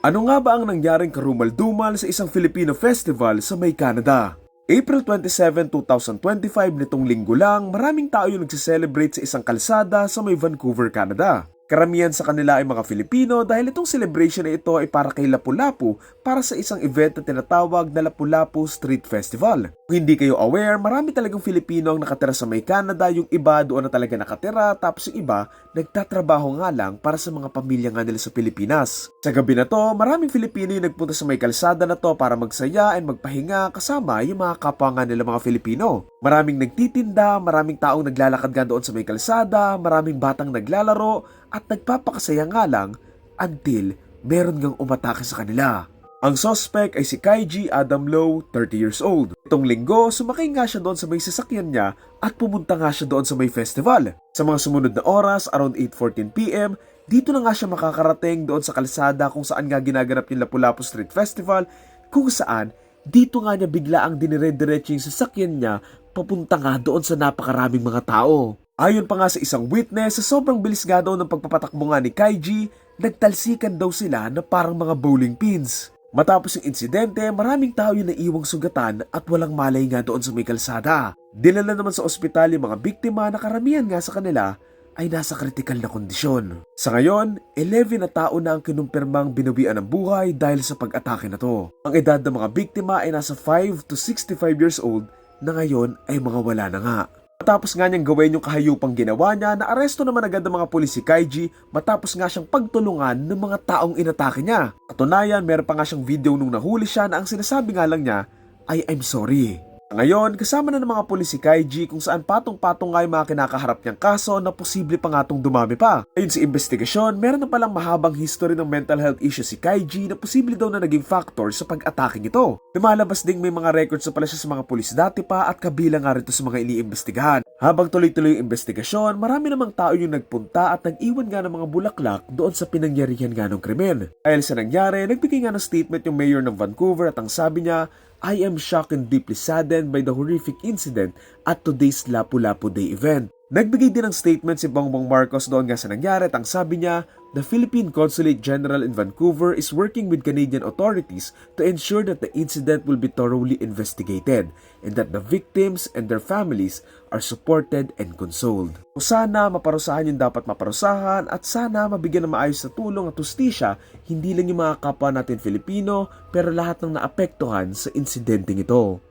Ano nga ba ang nangyaring karumal-dumal sa isang Filipino festival sa May Canada? April 27, 2025 nitong linggo lang, maraming tao yung nagsiselebrate sa isang kalsada sa may Vancouver, Canada. Karamihan sa kanila ay mga Filipino dahil itong celebration na ito ay para kay Lapu-Lapu para sa isang event na tinatawag na Lapu-Lapu Street Festival. Kung hindi kayo aware, marami talagang Filipino ang nakatira sa may Canada, yung iba doon na talaga nakatira, tapos yung iba nagtatrabaho nga lang para sa mga pamilya nga nila sa Pilipinas. Sa gabi na to, maraming Filipino yung nagpunta sa may kalsada na to para magsaya and magpahinga kasama yung mga kapwa nga nila mga Filipino. Maraming nagtitinda, maraming taong naglalakad nga doon sa may kalsada, maraming batang naglalaro, at nagpapakasaya nga lang until meron ngang umatake sa kanila. Ang suspect ay si Kaiji Adam Low, 30 years old. Itong linggo, sumakay nga siya doon sa may sasakyan niya at pumunta nga siya doon sa may festival. Sa mga sumunod na oras, around 8.14pm, dito na nga siya makakarating doon sa kalsada kung saan nga ginaganap yung Lapu-Lapu Street Festival, kung saan dito nga niya bigla ang dinire-diretso yung sasakyan niya papunta nga doon sa napakaraming mga tao. Ayon pa nga sa isang witness, sa sobrang bilis nga daw ng pagpapatakbo nga ni Kaiji, nagtalsikan daw sila na parang mga bowling pins. Matapos yung insidente, maraming tao yung naiwang sugatan at walang malay nga doon sa may kalsada. Dinala naman sa ospital yung mga biktima na karamihan nga sa kanila ay nasa kritikal na kondisyon. Sa ngayon, 11 na tao na ang kinumpirmang binawian ng buhay dahil sa pag-atake na to. Ang edad ng mga biktima ay nasa 5 to 65 years old na ngayon ay mga wala na nga. Matapos nga niyang gawin yung kahayupang ginawa niya, naaresto naman agad ng mga pulis si Kaiji matapos nga siyang pagtulungan ng mga taong inatake niya. Katunayan, meron pa nga siyang video nung nahuli siya na ang sinasabi nga lang niya ay I'm sorry. Ngayon, kasama na ng mga pulis si Kaiji kung saan patong-patong nga yung mga kinakaharap niyang kaso na posible pa nga itong dumami pa. Ayun sa investigasyon, meron na palang mahabang history ng mental health issues si Kaiji na posible daw na naging factor sa pag-atake nito. Lumalabas ding may mga records na pala siya sa mga pulis dati pa at kabilang nga rito sa mga iniimbestigahan. Habang tuloy-tuloy yung investigasyon, marami namang tao yung nagpunta at nag-iwan nga ng mga bulaklak doon sa pinangyarihan nga ng krimen. Dahil sa nangyari, nagbigay nga ng statement yung mayor ng Vancouver at ang sabi niya, I am shocked and deeply saddened by the horrific incident at today's Lapu-Lapu Day event. Nagbigay din ng statement si Bongbong Marcos doon nga sa nangyari at ang sabi niya, The Philippine Consulate General in Vancouver is working with Canadian authorities to ensure that the incident will be thoroughly investigated and that the victims and their families are supported and consoled. O sana maparusahan yung dapat maparusahan at sana mabigyan ng maayos na tulong at ustisya hindi lang yung mga kapwa natin Filipino pero lahat ng naapektuhan sa insidenteng ito.